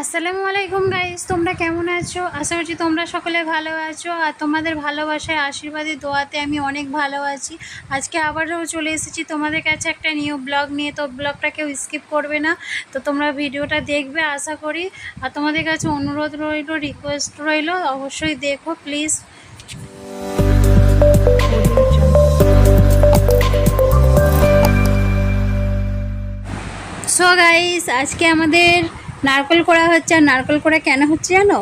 আসসালামু আলাইকুম গাইস তোমরা কেমন আছো? আশা করছি তোমরা সকলে ভালো আছো আর তোমাদের ভালোবাসায় আশীর্বাদে দোয়াতে আমি অনেক ভালো আছি। আজকে আবারও চলে এসেছি তোমাদের কাছে একটা নিউ ব্লগ নিয়ে, তো ব্লগটা কেউ স্কিপ করবে না। তো তোমরা ভিডিওটা দেখবে, আশা করি। আর তোমাদের কাছে অনুরোধ রইল রিকোয়েস্ট রইল, অবশ্যই দেখো প্লিজ সো গাইস আজকে আমাদের নারকল করা হচ্ছে, আর নারকল করা কেন হচ্ছে জানো?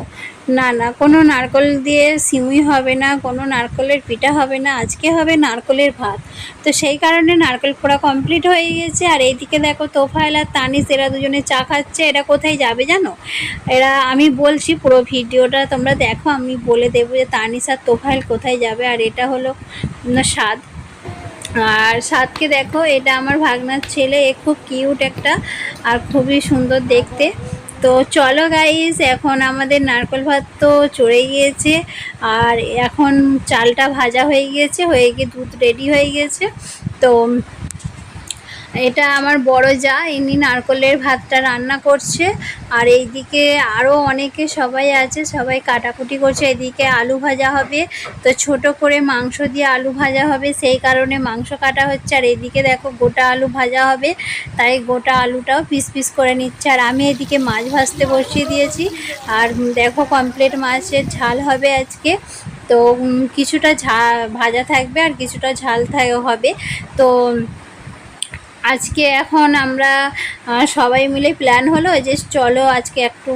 না না, কোনো নারকল দিয়ে সিমুই হবে না, কোনো নারকলের পিঠা হবে না, আজকে হবে নারকলের ভাত। তো সেই কারণে নারকল করা কমপ্লিট হয়ে গেছে, আর এইদিকে দেখো তোফায়েল আর তানিস এরা দুজনে চা খাচ্ছে, এরা কোথায় যাবে জানো? এরা, আমি বলছি পুরো ভিডিওটা তোমরা দেখো, আমি বলে দেবো যে তানিস আর তোফায়েল কোথায় যাবে, আর এটা হলো স্বাদ। আর সাতকে দেখো, এটা আমার ভাগনার ছেলে, এ খুব কিউট একটা আর খুবই সুন্দর দেখতে। তো চলো গাইস এখন আমাদের নারকল ভাত তো চড়ে গিয়েছে, আর এখন চালটা ভাজা হয়ে গিয়েছে, হয়ে গিয়ে দুধ রেডি হয়ে গিয়েছে তো এটা আমার বড় যা, ইনি নারকলের ভাতটা রান্না করছে। আর এইদিকে আরও অনেকে সবাই আছে, সবাই কাটাকুটি করছে। এদিকে আলু ভাজা হবে, তো ছোট করে মাংস দিয়ে আলু ভাজা হবে, সেই কারণে মাংস কাটা হচ্ছে। আর এদিকে দেখো গোটা আলু ভাজা হবে, তাই গোটা আলুটাও পিস পিস করে নিচ্ছে। আর আমি এদিকে মাছ ভাজতে বসিয়ে দিয়েছি। আর দেখো কমপ্লিট মাছের ঝাল হবে আজকে। তো কিছুটা ঝা, ভাজা থাকবে আর কিছুটা ঝাল হবে। তো আজকে এখন আমরা সবাই মিলে প্ল্যান হলো যে চলো আজকে একটু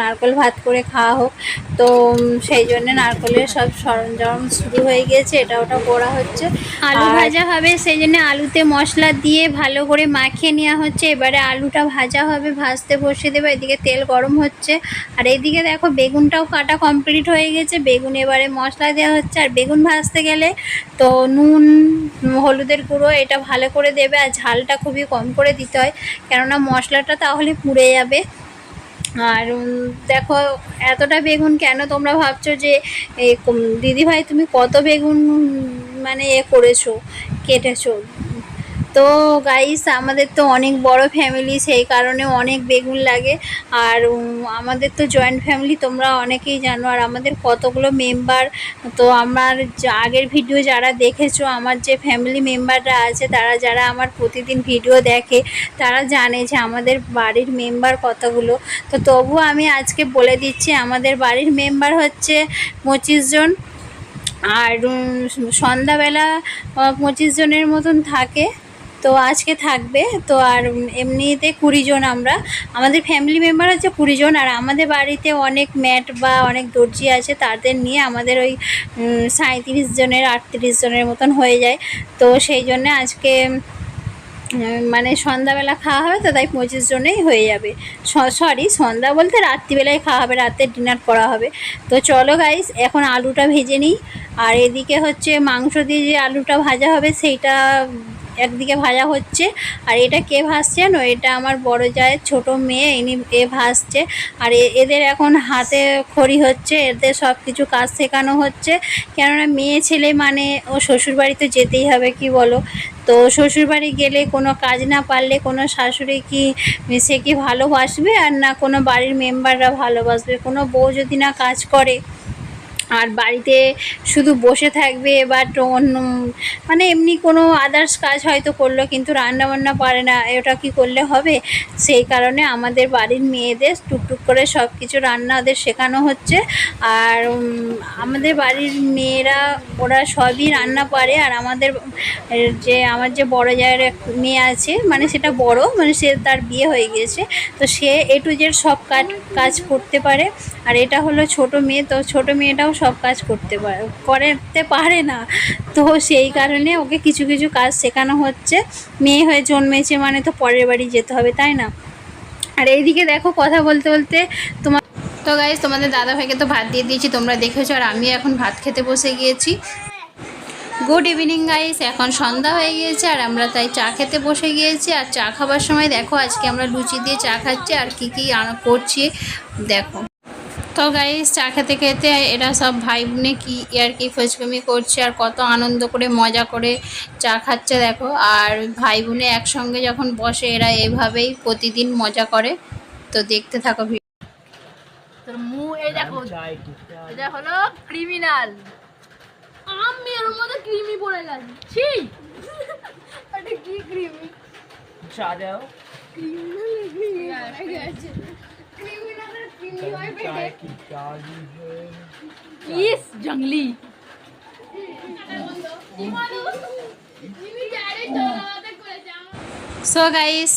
নারকল ভাত করে খাওয়া হোক। তো সেই জন্য নারকলের সব সরঞ্জাম শুরু হয়ে গিয়েছে এটা ওটা করা হচ্ছে। আলু ভাজা হবে সেই জন্য আলুতে মশলা দিয়ে ভালো করে মাখিয়ে নেওয়া হচ্ছে। এবারে আলুটা ভাজা হবে ভাজতে বসিয়ে দেবে এদিকে তেল গরম হচ্ছে। আর এইদিকে দেখো বেগুনটাও কাটা কমপ্লিট হয়ে গেছে। বেগুন এবারে মশলা দেওয়া হচ্ছে। আর বেগুন ভাজতে গেলে তো নুন হলুদের গুঁড়ো এটা ভালো করে দেবে। আর ঝালটা খুবই কম করে দিতে হয়। কেননা মশলাটা তাহলে পুড়ে যাবে। আর দেখো এতটা বেগুন কেন তোমরা ভাবছ যে দিদিভাই তুমি কত বেগুন মানে এ করেছ, কেটেছো? তো গাইস আমাদের তো অনেক বড় ফ্যামিলি সেই কারণে অনেক বেগুন লাগে। আর আমাদের তো জয়েন্ট ফ্যামিলি তোমরা অনেকেই জানো। আর আমাদের কতগুলো মেম্বার তো আমার আগের ভিডিও যারা দেখেছ, আমার যে ফ্যামিলি মেম্বাররা আছে, তারা যারা আমার প্রতিদিন ভিডিও দেখে, তারা জানে যে আমাদের বাড়ির মেম্বার কতগুলো। তো তবুও আমি আজকে বলে দিচ্ছি, আমাদের বাড়ির মেম্বার হচ্ছে পঁচিশ জন। আর সন্ধ্যাবেলা পঁচিশ জনের মতন থাকে। তো আজকে থাকবে। তো আর এমনিতে কুড়ি জন আমরা। আমাদের ফ্যামিলি মেম্বার হচ্ছে কুড়ি জন আর আমাদের বাড়িতে অনেক ম্যাট বা অনেক দর্জি আছে, তাদের নিয়ে আমাদের ওই সাঁত্রিশ জনের, আটত্রিশ জনের মতন হয়ে যায়। তো সেই জন্যে আজকে মানে সন্ধ্যাবেলা খাওয়া হবে তো তাই পঁচিশ জনেই হয়ে যাবে। সরি সন্ধ্যা বলতে রাত্রিবেলায় খাওয়া হবে, রাতে ডিনার করা হবে। তো চলো গাইস এখন আলুটা ভেজে নিই। আর এদিকে হচ্ছে মাংস দিয়ে যে আলুটা ভাজা হবে, সেইটা একদিকে ভাজা হচ্ছে আর এটা কে ভাজছে জানো? এটা আমার বড় জায়ের ছোট মেয়ে, ইনি এ ভাজছে। আর এদের এখন হাতে খড়ি হচ্ছে, এদের সব কিছু কাজ শেখানো হচ্ছে। কেননা মেয়ে ছেলে মানে ও শ্বশুরবাড়ি তো যেতেই হবে, কি বলো? তো শ্বশুরবাড়ি গেলে কোনো কাজ না পারলে কোনো শাশুড়ি কি, সে কি ভালোবাসবে? আর না কোনো বাড়ির মেম্বাররা ভালোবাসবে? কোনো বউ যদি না কাজ করে আর বাড়িতে শুধু বসে থাকবে বাট অন্য মানে এমনি কোনো আদার্স কাজ হয়তো করল কিন্তু রান্না বান্না পারে না, এটা কি করলে হবে? সেই কারণে আমাদের বাড়ির মেয়েদের টুকটুক করে সব কিছু রান্না ওদের শেখানো হচ্ছে। আর আমাদের বাড়ির মেয়েরা, ওরা সবই রান্না পারে। আর আমাদের যে, আমার যে বড় জায়ের এক মেয়ে আছে মানে সেটা বড় মানে সে তার বিয়ে হয়ে গিয়েছে। তো সে এ টু জেড সব কাজ কাজ করতে পারে। আর এটা হলো ছোট মেয়ে, তো ছোট মেয়েটাও সব কাজ করতে পারে করতে পারে না। তো সেই কারণে ওকে কিছু কিছু কাজ শেখানো হচ্ছে। মেয়ে হয়ে জন্মেছে মানে তো পরের বাড়ি যেতে হবে, তাই না? আর এইদিকে দেখো কথা বলতে বলতে তোমার তো গাইজ তোমাদের দাদা ভাইকে তো ভাত দিয়ে দিয়েছি, তোমরা দেখেছ, আর আমি এখন ভাত খেতে বসে গিয়েছি। গুড ইভিনিং গাইস এখন সন্ধ্যা হয়ে গিয়েছে, আর আমরা তাই চা খেতে বসে গিয়েছি। আর চা খাবার সময় দেখো, আজকে আমরা লুচি দিয়ে চা খাচ্ছি, আর কি কি করছি, দেখো। তো গাইস চা খেতে খেতে এরা সব ভাই বোনে কি আর কি ফজকমি করছে আর কত আনন্দ করে মজা করে চা খাচ্ছে দেখো। আর ভাই বোনে একসঙ্গে যখন বসে এরা এভাবেই প্রতিদিন মজা করে। তো দেখতে থাকো ভিডিও। তোর মুখ এই দেখো এটা হলো ক্রিমিনাল আমি এর মধ্যে ক্রিমি পড়ে গেছে। ছি! এটা কি ক্রিমি চা দাও। চাই কি চাই ইস জঙ্গলি সো গাইস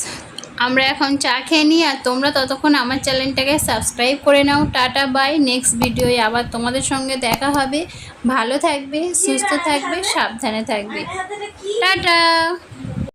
আমরা এখন চা খেয়ে নিই আর তোমরা ততক্ষণ আমার চ্যানেলটাকে সাবস্ক্রাইব করে নাও। টাটা বাই নেক্সট ভিডিওয়ে আবার তোমাদের সঙ্গে দেখা হবে। ভালো থাকবে, সুস্থ থাকবে, সাবধানে থাকবে। টাটা।